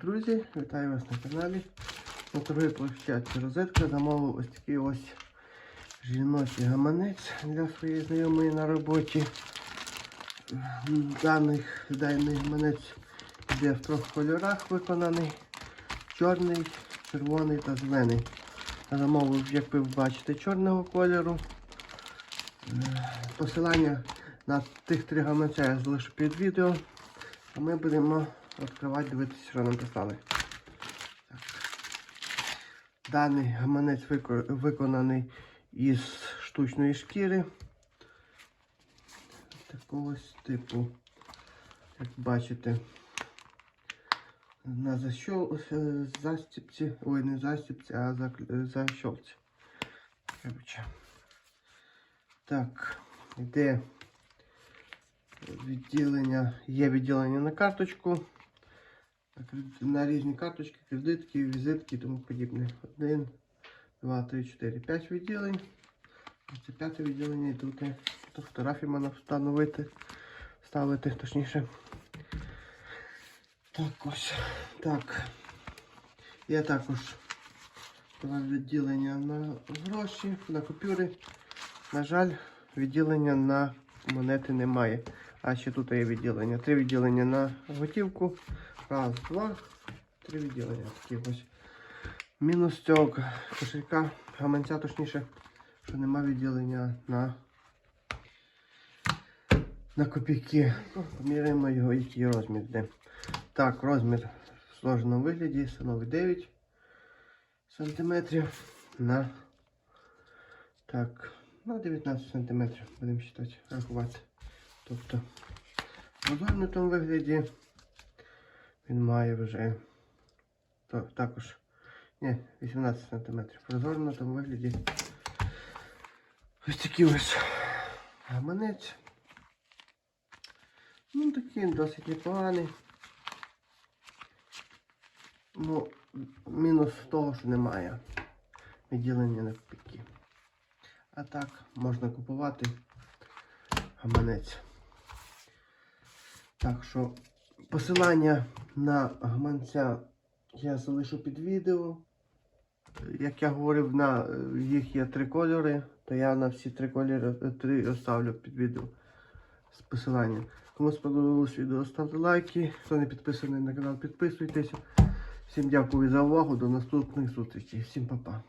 друзі! Вітаю вас на каналі. На торговій площадці розетка замовив ось такий ось жіночий гаманець для своєї знайомої на роботі. Даних, даний гаманець йде в трьох кольорах виконаний. Чорний, червоний та зелений. Замовив, як ви бачите, чорного кольору. Е, Посилання на тих три гаманця я залишу під відео. А ми будемо відкривати, дивитися, що нам прислали. Так. Даний гаманець виконаний із штучної шкіри. Такого типу, як бачите, на е, застіпці, ой, не застіпці, а зак- защолці. Короче. Так, йде відділення, є відділення на карточку, на різні карточки, кредитки, візитки і тому подібне. Один, два, три, чотири, п'ять відділень. Це п'яте відділення і тут, фотографії можна встановити, ставити точніше. Так ось. Так. Є також два відділення на гроші, на купюри. На жаль, відділення на монети немає. А ще тут є відділення. Три відділення на готівку. Раз, два, три відділення. Такі ось. Мінус цього кошелька, гаманця точніше, що нема відділення на, на копійки. Поміряємо його, який розмір йде. Так, розмір в сложеному вигляді становить 9 сантиметрів на так, на 19 сантиметрів будемо вважати, рахувати. Тобто в розгорнутому вигляді він має вже то, також ні, 18 сантиметрів. В розгорнутому вигляді ось такий ось гаманець. Ну такий досить непоганий. Ну, мінус того, що немає відділення на копійки. А так можна купувати гаманець. Так що посилання на гаманця я залишу під відео. Як я говорив, на е, їх є три кольори, то я на всі три кольори е, три оставлю під відео з посиланням. Кому сподобалось відео, ставте лайки. Хто не підписаний на канал, підписуйтесь. Всім дякую за увагу. До наступних зустрічей. Всім па-па.